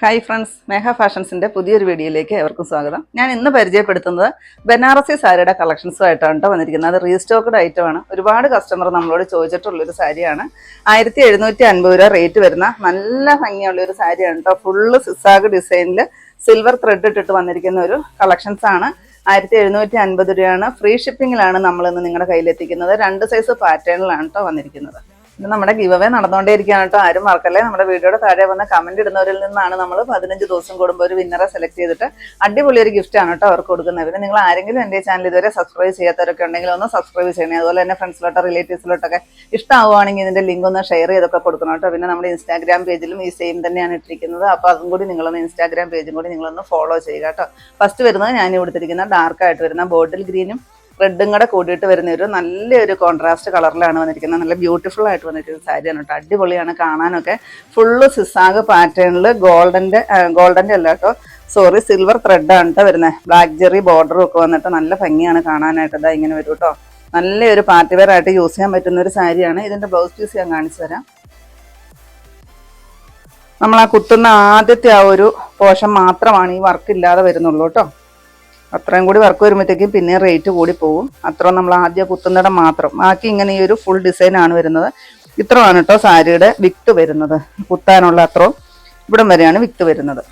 Hi friends മേഹ ഫാഷൻസിന്റെ പുതിയൊരു വീഡിയോയിലേക്ക് എവർക്കും സ്വാഗതം. ഞാൻ ഇന്ന് പരിചയപ്പെടുത്തുന്നത് ബനാറസി സാരിയുടെ കളക്ഷൻസുമായിട്ടാണ് കേട്ടോ വന്നിരിക്കുന്നത്. അത് റീസ്റ്റോക്ക്ഡ് ഐറ്റമാണ് ഒരുപാട് കസ്റ്റമർ നമ്മളോട് ചോദിച്ചിട്ടുള്ളൊരു സാരിയാണ്. ആയിരത്തി എഴുന്നൂറ്റി അൻപത് രൂപ റേറ്റ് വരുന്ന നല്ല ഭംഗിയുള്ള ഒരു സാരിയാണ് കേട്ടോ. ഫുള്ള് സിസാഗ് ഡിസൈനിൽ സിൽവർ ത്രെഡ് ഇട്ടിട്ട് വന്നിരിക്കുന്ന ഒരു കളക്ഷൻസ് ആണ്. ആയിരത്തി എഴുന്നൂറ്റി അൻപത് രൂപയാണ് ഫ്രീ ഷിപ്പിങ്ങിലാണ് നമ്മളിന്ന് നിങ്ങളുടെ കയ്യിലെത്തിക്കുന്നത്. രണ്ട് സൈസ് പാറ്റേണിലാണ് കേട്ടോ വന്നിരിക്കുന്നത്. നമ്മുടെ ഗീവ് അവേ നടന്നുകൊണ്ടേയിരിക്കുകയാണ് കേട്ടോ. ആരും മറക്കല്ലേ? നമ്മുടെ വീഡിയോയുടെ താഴെ വന്ന കമന്റ് ഇടുന്നവരിൽ നിന്നാണ് നമ്മൾ പതിനഞ്ച് ദിവസം കൂടുമ്പോൾ ഒരു വിന്നറെ സെലക്ട് ചെയ്തിട്ട് അടിപൊളി ഒരു ഗിഫ്റ്റ് ആണ് കേട്ടോ അവർക്ക് കൊടുക്കുന്നത്. പിന്നെ നിങ്ങൾ ആരെങ്കിലും എന്റെ ചാനൽ ഇതുവരെ സബ്സ്ക്രൈബ് ചെയ്യാത്തവരൊക്കെ ഉണ്ടെങ്കിൽ ഒന്ന് സബ്സ്ക്രൈബ് ചെയ്യണേ. അതുപോലെ തന്നെ ഫ്രണ്ട്സിലോട്ടോ റിലേറ്റീവ്സിലോട്ടൊക്കെ ഇഷ്ടമാവുകയാണെങ്കിൽ ഇതിന്റെ ലിങ്ക് ഒന്ന് ഷെയർ ചെയ്തൊക്കെ കൊടുക്കണം കേട്ടോ. പിന്നെ നമ്മുടെ ഇൻസ്റ്റാഗ്രാം പേജിലും ഈ സെയിം തന്നെയാണ് ഇട്ടിരിക്കുന്നത്. അപ്പോൾ അതും കൂടി നിങ്ങളൊന്ന് ഇൻസ്റ്റാഗ്രാം പേജും കൂടി നിങ്ങളൊന്ന് ഫോളോ ചെയ്യുക കേട്ടോ. ഫസ്റ്റ് വരുന്നത് ഞാൻ കൊടുത്തിരിക്കുന്ന ഡാർക്കായിട്ട് വരുന്ന ബോട്ടിൽ ഗ്രീനും റെഡും കൂടെ കൂടിയിട്ട് വരുന്ന ഒരു നല്ലൊരു കോൺട്രാസ്റ്റ് കളറിലാണ് വന്നിരിക്കുന്നത്. നല്ല ബ്യൂട്ടിഫുൾ ആയിട്ട് വന്നിരിക്കുന്ന സാരിയാണ് കേട്ടോ. അടിപൊളിയാണ് കാണാനൊക്കെ. ഫുള്ള് സിസാഗ് പാറ്റേണിൽ ഗോൾഡന്റെ ഗോൾഡന്റെ അല്ല കേട്ടോ. സോറി സിൽവർ ത്രെഡാണ് കേട്ടോ വരുന്നത് ബ്ലാക്ക് ജെറി ബോർഡറും ഒക്കെ വന്നിട്ട് നല്ല ഭംഗിയാണ് കാണാനായിട്ട് ഇതാ ഇങ്ങനെ വരും കേട്ടോ നല്ലൊരു പാർട്ടി വെയർ ആയിട്ട് യൂസ് ചെയ്യാൻ പറ്റുന്ന ഒരു സാരിയാണ്. ഇതിന്റെ ബ്ലൗസ് പീസ് ഞാൻ കാണിച്ചു തരാം. നമ്മൾ ആ കുത്തുന്ന ആദ്യത്തെ ആ ഒരു പോഷൻ മാത്രമാണ് ഈ വർക്ക് ഇല്ലാതെ വരുന്നുള്ളൂ കേട്ടോ അത്രയും കൂടി വർക്ക് വരുമ്പോഴത്തേക്കും പിന്നെ റേറ്റ് കൂടി പോകും. അത്രയും നമ്മൾ ആദ്യം കുത്തുന്നിടം മാത്രം. ബാക്കി ഇങ്ങനെ ഈ ഒരു ഫുൾ ഡിസൈൻ ആണ് വരുന്നത്. ഇത്രയാണ് കേട്ടോ സാരിയുടെ വിക്ത് വരുന്നത്. കുത്താനുള്ള അത്രയും ഇവിടം വരെയാണ് വിക്ത് വരുന്നത്.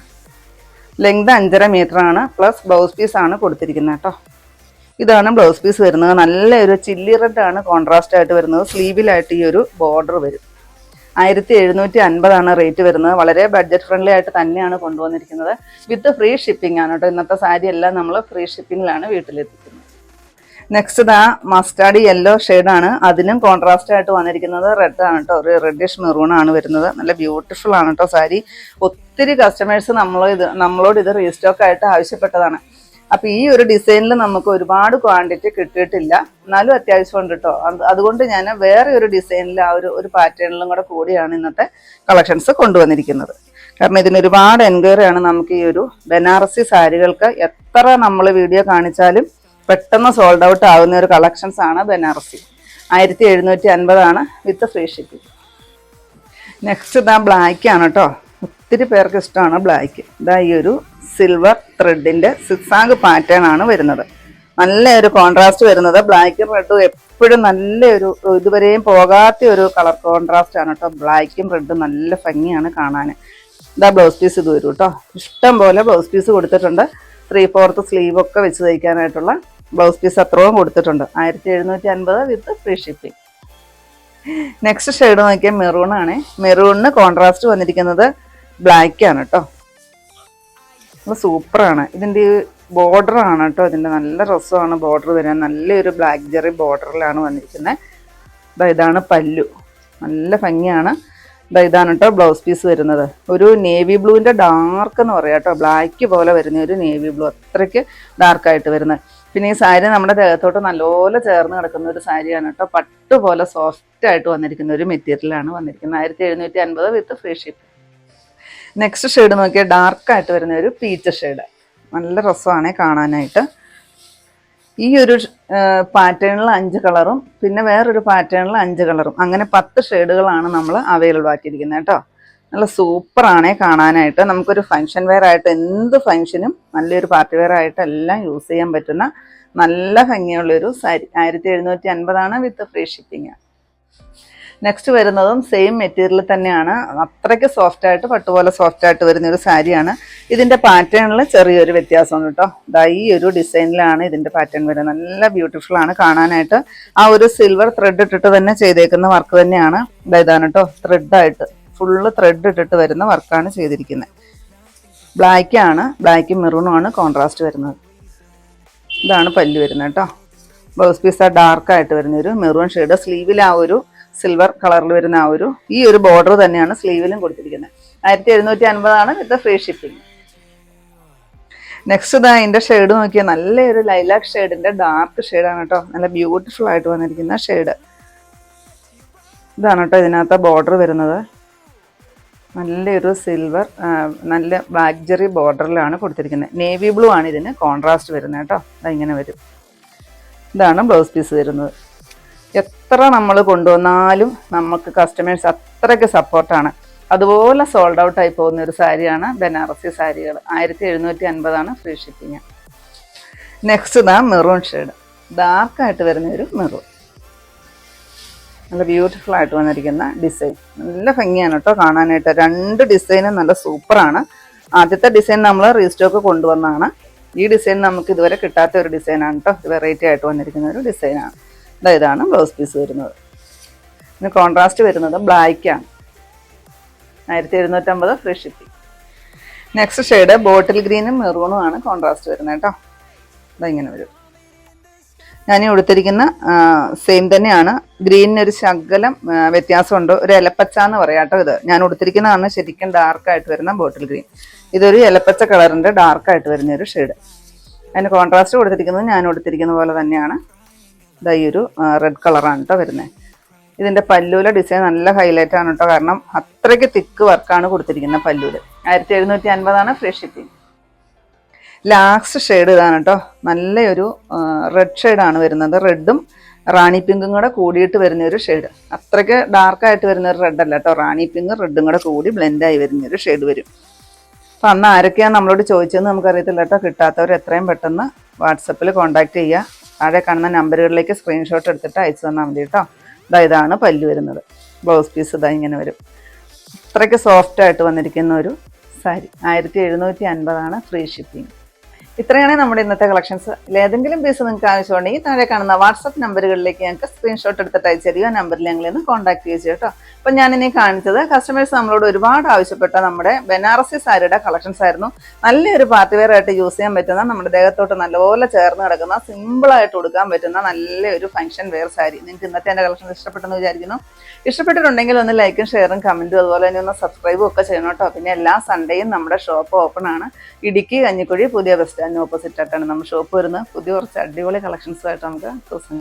ലെങ്ത് അഞ്ചര മീറ്റർ ആണ്. പ്ലസ് ബ്ലൗസ് പീസ് ആണ് കൊടുത്തിരിക്കുന്നത് കേട്ടോ ഇതാണ് ബ്ലൗസ് പീസ് വരുന്നത്. നല്ലൊരു ചില്ലി റെഡ് ആണ് കോൺട്രാസ്റ്റ് ആയിട്ട് വരുന്നത്. സ്ലീവിലായിട്ട് ഈ ഒരു ബോർഡർ വരും. ആയിരത്തി എഴുന്നൂറ്റി അൻപതാണ് റേറ്റ് വരുന്നത്. വളരെ ബഡ്ജറ്റ് ഫ്രണ്ട്ലി ആയിട്ട് തന്നെയാണ് കൊണ്ടുവന്നിരിക്കുന്നത്. വിത്ത് ഫ്രീ ഷിപ്പിംഗ് ആണ് കേട്ടോ ഇന്നത്തെ സാരി എല്ലാം നമ്മൾ ഫ്രീ ഷിപ്പിംഗിലാണ് വീട്ടിലെത്തിക്കുന്നത്. നെക്സ്റ്റ് ഇതാ മസ്റ്റാർഡ് യെല്ലോ ആണ്. അതിനും കോൺട്രാസ്റ്റ് ആയിട്ട് വന്നിരിക്കുന്നത് റെഡ് ആണ് കേട്ടോ ഒരു റെഡിഷ് മെറൂൺ ആണ് വരുന്നത്. നല്ല ബ്യൂട്ടിഫുൾ ആണ് കേട്ടോ സാരി. ഒത്തിരി കസ്റ്റമേഴ്സ് നമ്മളോ ഇത് നമ്മളോട് ഇത് റീസ്റ്റോക്ക് ആയിട്ട് ആവശ്യപ്പെട്ടതാണ്. അപ്പൊ ഈ ഒരു ഡിസൈനിൽ നമുക്ക് ഒരുപാട് ക്വാണ്ടിറ്റി കിട്ടിയിട്ടില്ല. എന്നാലും അത്യാവശ്യം ഉണ്ട് കേട്ടോ അതുകൊണ്ട് ഞാൻ വേറെ ഒരു ഡിസൈനിൽ ആ ഒരു ഒരു പാറ്റേണിലും കൂടെ കൂടിയാണ് ഇന്നത്തെ കളക്ഷൻസ് കൊണ്ടുവന്നിരിക്കുന്നത്. കാരണം ഇതിന് ഒരുപാട് എൻക്വയറി ആണ് നമുക്ക് ഈ ഒരു ബനാറസി സാരികൾക്ക് എത്ര നമ്മൾ വീഡിയോ കാണിച്ചാലും പെട്ടെന്ന് സോൾഡ് ഔട്ട് ആകുന്ന ഒരു കളക്ഷൻസ് ആണ് ബനാറസി. ആയിരത്തി എഴുന്നൂറ്റി അൻപതാണ് വിത്ത് ഫ്രീ ഷിപ്പിംഗ് നെക്സ്റ്റ് ഇതാ ബ്ലാക്ക് ആണ് കേട്ടോ ഒത്തിരി പേർക്ക് ഇഷ്ടമാണ് ബ്ലാക്ക് ഇതാ ഈ ഒരു സിൽവർ ത്രെഡിന്റെ സിക്സാഗ് പാറ്റേൺ ആണ് വരുന്നത്. നല്ലൊരു കോൺട്രാസ്റ്റ് വരുന്നത്. ബ്ലാക്കും റെഡും എപ്പോഴും നല്ലൊരു ഇതുവരെയും പോകാത്ത ഒരു കളർ കോൺട്രാസ്റ്റ് ആണ് കേട്ടോ. ബ്ലാക്കും റെഡും നല്ല ഭംഗിയാണ് കാണാൻ ഇതാ ബ്ലൗസ് പീസ് ഇത് വരും കേട്ടോ. ഇഷ്ടം പോലെ ബ്ലൗസ് പീസ് കൊടുത്തിട്ടുണ്ട്. ത്രീ ഫോർത്ത് സ്ലീവ് ഒക്കെ വെച്ച് തയ്ക്കാനായിട്ടുള്ള ബ്ലൗസ് പീസ് അത്രയും കൊടുത്തിട്ടുണ്ട്. ആയിരത്തി എഴുന്നൂറ്റി അൻപത് with free shipping next shade നോക്കിയാൽ മെറൂൺ ആണ്. മെറൂണിന് കോൺട്രാസ്റ്റ് വന്നിരിക്കുന്നത് ബ്ലാക്ക് ആണ് കേട്ടോ. സൂപ്പറാണ്. ഇതിന്റെ ബോർഡർ ആണ് കേട്ടോ. ഇതിന്റെ നല്ല രസമാണ് ബോർഡർ വരാൻ. നല്ലൊരു ബ്ലാക്ക് ജെറി ബോർഡറിലാണ് വന്നിരിക്കുന്നത് ഇതാണ് പല്ലു. നല്ല ഭംഗിയാണ്. ഇതാണ് കേട്ടോ ബ്ലൗസ് പീസ് വരുന്നത്. ഒരു നേവി ബ്ലൂവിന്റെ ഡാർക്ക് എന്ന് പറയാം കേട്ടോ. ബ്ലാക്ക് പോലെ വരുന്ന ഒരു നേവി ബ്ലൂ അത്രയ്ക്ക് ഡാർക്കായിട്ട് വരുന്നത് പിന്നെ ഈ സാരി നമ്മുടെ ദേഹത്തോട്ട് നല്ലപോലെ ചേർന്ന് കിടക്കുന്ന ഒരു സാരിയാണ് കേട്ടോ. പട്ട് പോലെ സോഫ്റ്റ് ആയിട്ട് വന്നിരിക്കുന്ന ഒരു മെറ്റീരിയലാണ് വന്നിരിക്കുന്നത്. ആയിരത്തി എഴുന്നൂറ്റി അൻപത് with free ship next shade നോക്കിയാൽ ഡാർക്കായിട്ട് വരുന്ന ഒരു പീച്ച് ഷെയ്ഡ് നല്ല രസമാണ് കാണാനായിട്ട്. ഈ ഒരു പാറ്റേണിൽ അഞ്ച് കളറും പിന്നെ വേറൊരു പാറ്റേണിൽ അഞ്ച് കളറും അങ്ങനെ പത്ത് ഷെയ്ഡുകളാണ് നമ്മൾ അവൈലബിൾ ആക്കിയിരിക്കുന്നത് കേട്ടോ. നല്ല സൂപ്പറാണേ കാണാനായിട്ട്. നമുക്കൊരു ഫങ്ഷൻ വെയർ ആയിട്ട് എന്ത് ഫങ്ഷനും നല്ലൊരു പാർട്ടി വെയർ ആയിട്ട് എല്ലാം യൂസ് ചെയ്യാൻ പറ്റുന്ന നല്ല ഭംഗിയുള്ളൊരു സാരി. ആയിരത്തി എഴുന്നൂറ്റി അൻപതാണ് വിത്ത് ഫ്രീ ഷിപ്പിംഗ് നെക്സ്റ്റ് വരുന്നതും സെയിം മെറ്റീരിയൽ തന്നെയാണ്. അത്രയ്ക്ക് സോഫ്റ്റ് ആയിട്ട് പട്ടുപോലെ സോഫ്റ്റ് ആയിട്ട് വരുന്ന ഒരു സാരിയാണ്. ഇതിന്റെ പാറ്റേണിൽ ചെറിയൊരു വ്യത്യാസമുണ്ട് കേട്ടോ ഇതാ ഈ ഒരു ഡിസൈനിലാണ് ഇതിന്റെ പാറ്റേൺ വരുന്നത്. നല്ല ബ്യൂട്ടിഫുൾ ആണ് കാണാനായിട്ട്. ആ ഒരു സിൽവർ ത്രെഡ് ഇട്ടിട്ട് തന്നെ ചെയ്തേക്കുന്ന വർക്ക് തന്നെയാണ്. ഇതാണ് കേട്ടോ ത്രെഡായിട്ട് ഫുള്ള് ത്രെഡ് ഇട്ടിട്ട് വരുന്ന വർക്കാണ് ചെയ്തിരിക്കുന്നത്. ബ്ലാക്ക് ആണ്. ബ്ലാക്കും മെറൂണും ആണ് കോൺട്രാസ്റ്റ് വരുന്നത്. ഇതാണ് പല്ല് വരുന്നത് കേട്ടോ ബ്ലൗസ് പീസ് ആ ഡാർക്കായിട്ട് വരുന്ന ഒരു മെറൂൺ ഷെയ്ഡ് സ്ലീവിൽ ആ ഒരു സിൽവർ കളറിൽ വരുന്ന ആ ഒരു ഈ ഒരു ബോർഡർ തന്നെയാണ് സ്ലീവിലും കൊടുത്തിരിക്കുന്നത്. ആയിരത്തി എഴുന്നൂറ്റി അൻപതാണ് വിത്ത് ഫ്രീ ഷിപ്പിംഗ് നെക്സ്റ്റ് ഇതാ അതിന്റെ ഷെയ്ഡ് നോക്കിയാൽ നല്ലൊരു ലൈലാക് ഷെയ്ഡിന്റെ ഡാർക്ക് ഷെയ്ഡാണ് കേട്ടോ നല്ല ബ്യൂട്ടിഫുൾ ആയിട്ട് വന്നിരിക്കുന്ന ഷെയ്ഡ് ഇതാണ് കേട്ടോ ഇതിനകത്ത് ബോർഡർ വരുന്നത്. നല്ലൊരു സിൽവർ നല്ല ബാഗ്ജറി ബോർഡറിലാണ് കൊടുത്തിരിക്കുന്നത്. നേവി ബ്ലൂ ആണ് ഇതിന് കോൺട്രാസ്റ്റ് വരുന്നത് കേട്ടോ അതിങ്ങനെ വരും. ഇതാണ് ബ്ലൗസ് പീസ് വരുന്നത്. എത്ര നമ്മൾ കൊണ്ടുവന്നാലും നമുക്ക് കസ്റ്റമേഴ്സ് അത്രയ്ക്ക് സപ്പോർട്ടാണ് അതുപോലെ സോൾഡ് ഔട്ട് ആയി പോകുന്ന ഒരു സാരിയാണ് ബനാറസി സാരികൾ ആയിരത്തി എഴുന്നൂറ്റി അൻപതാണ് ഫ്രീ ഷിപ്പിങ് നെക്സ്റ്റ് ഇതാ മെറൂൺ ഷെയ്ഡ് ഡാർക്കായിട്ട് വരുന്ന ഒരു മെറൂൺ നല്ല ബ്യൂട്ടിഫുൾ ആയിട്ട് വന്നിരിക്കുന്ന ഡിസൈൻ നല്ല ഭംഗിയാണ് കേട്ടോ കാണാനായിട്ട്. രണ്ട് ഡിസൈനും നല്ല സൂപ്പറാണ് ആദ്യത്തെ ഡിസൈൻ നമ്മൾ റീസ്റ്റോക്ക് കൊണ്ടുവന്നതാണ്. ഈ ഡിസൈൻ നമുക്ക് ഇതുവരെ കിട്ടാത്ത ഒരു ഡിസൈനാണ് കേട്ടോ. വെറൈറ്റി ആയിട്ട് വന്നിരിക്കുന്ന ഒരു ഡിസൈനാണ് ഇതാണ് ബ്ലൗസ് പീസ് വരുന്നത്. പിന്നെ കോൺട്രാസ്റ്റ് വരുന്നത് ബ്ലാക്കാണ് ആയിരത്തി എഴുന്നൂറ്റമ്പത് free shipping next shade bottle ഗ്രീനും മെറൂണും ആണ് കോൺട്രാസ്റ്റ് വരുന്നത് കേട്ടോ. ഇങ്ങനെ വരും. ഞാൻ ഉടുത്തിരിക്കുന്ന സെയിം തന്നെയാണ്. ഗ്രീനിന് ഒരു ശകലം വ്യത്യാസമുണ്ട്. ഒരു ഇലപ്പച്ച എന്ന് പറയാം കേട്ടോ ഇത്. ഞാൻ ഉടുത്തിരിക്കുന്നതാണ് ശരിക്കും ഡാർക്കായിട്ട് വരുന്ന ബോട്ടിൽ ഗ്രീൻ ഇതൊരു ഇലപ്പച്ച കളറിന്റെ ഡാർക്കായിട്ട് വരുന്ന ഒരു ഷെയ്ഡ് അതിന് കോൺട്രാസ്റ്റ് കൊടുത്തിരിക്കുന്നത് ഞാൻ ഉടുത്തിരിക്കുന്ന പോലെ തന്നെയാണ്. ഇതാ ഈ ഒരു റെഡ് കളറാണ് കേട്ടോ വരുന്നത് ഇതിന്റെ പല്ലൂല ഡിസൈൻ നല്ല ഹൈലൈറ്റ് ആണ് കേട്ടോ കാരണം അത്രയ്ക്ക് തിക്ക് വർക്കാണ് കൊടുത്തിരിക്കുന്നത് പല്ലൂൽ. ആയിരത്തി എഴുന്നൂറ്റി അൻപതാണ് ഫ്രീ ഷിപ്പിംഗ് ലാസ്റ്റ് ഷെയ്ഡ് ഇതാണ് കേട്ടോ നല്ലൊരു റെഡ് ഷെയ്ഡാണ് വരുന്നത്. റെഡും റാണി പിങ്കും കൂടെ കൂടിയിട്ട് വരുന്ന ഒരു ഷെയ്ഡ് അത്രയ്ക്ക് ഡാർക്കായിട്ട് വരുന്ന ഒരു റെഡ് അല്ല കേട്ടോ റാണി പിങ്ക് റെഡും കൂടെ കൂടി ബ്ലെൻഡായി വരുന്ന ഒരു ഷെയ്ഡ് വരും. അപ്പം അന്ന് ആരൊക്കെയാണ് നമ്മളോട് ചോദിച്ചതെന്ന് നമുക്കറിയത്തില്ല കേട്ടോ കിട്ടാത്തവർ എത്രയും പെട്ടെന്ന് വാട്സപ്പിൽ കോൺടാക്ട് ചെയ്യുക താഴെ കാണുന്ന നമ്പറുകളിലേക്ക് സ്ക്രീൻഷോട്ട് എടുത്തിട്ട് അയച്ചു തന്നാൽ മതി കേട്ടോ. ഇതാ ഇതാണ് പല്ല് വരുന്നത്. ബ്ലൗസ് പീസ് ഇതാ ഇങ്ങനെ വരും. അത്രയ്ക്ക് സോഫ്റ്റായിട്ട് വന്നിരിക്കുന്ന ഒരു സാരി. ആയിരത്തി എഴുന്നൂറ്റി അൻപതാണ് ഫ്രീ ഷിപ്പിംഗ് ഇത്രയാണ് നമ്മുടെ ഇന്നത്തെ കളക്ഷൻസ് ഏതെങ്കിലും പീസ് നിങ്ങൾക്ക് ആവശ്യമുണ്ടെങ്കിൽ താഴെ കാണുന്ന വാട്സപ്പ് നമ്പറുകളിലേക്ക് ഞങ്ങൾക്ക് സ്ക്രീൻഷോട്ട് എടുത്തിട്ട് അയച്ചു തരിക. നമ്പറിൽ ഞങ്ങൾ ഇന്ന് കോൺടാക്ട് ചെയ്യുക കേട്ടോ. അപ്പം ഞാനിനി കാണിച്ചത് കസ്റ്റമേഴ്സ് നമ്മളോട് ഒരുപാട് ആവശ്യപ്പെട്ട നമ്മുടെ ബനാറസി സാരിയുടെ കളക്ഷൻസ് ആയിരുന്നു. നല്ലൊരു പാർട്ടി വെയർ ആയിട്ട് യൂസ് ചെയ്യാൻ പറ്റുന്ന നമ്മുടെ ദേഹത്തോട്ട് നല്ലപോലെ ചേർന്ന് കിടക്കുന്ന സിമ്പിളായിട്ട് കൊടുക്കാൻ പറ്റുന്ന നല്ലൊരു ഫംഗ്ഷൻ വെയർ സാരി. നിങ്ങൾക്ക് ഇന്നത്തെ എന്റെ കളക്ഷൻ ഇഷ്ടപ്പെട്ടെന്ന് വിചാരിക്കുന്നു. ഇഷ്ടപ്പെട്ടിട്ടുണ്ടെങ്കിൽ ഒന്ന് ലൈക്കും ഷെയറും കമന്റും അതുപോലെ തന്നെ ഒന്ന് സബ്സ്ക്രൈബും ഒക്കെ ചെയ്യണം കേട്ടോ. പിന്നെ എല്ലാ സൺഡേയും നമ്മുടെ ഷോപ്പ് ഓപ്പൺ ആണ്. ഇടുക്കി കഞ്ഞിക്കുഴി പുതിയ ബസ് സ്റ്റാൻഡിന് ഓപ്പോസിറ്റ് ആയിട്ടാണ് നമ്മുടെ ഷോപ്പ് വരുന്നത്. പുതിയ കുറച്ച് അടിപൊളി കളക്ഷൻസുമായിട്ട് നമുക്ക് ദിവസം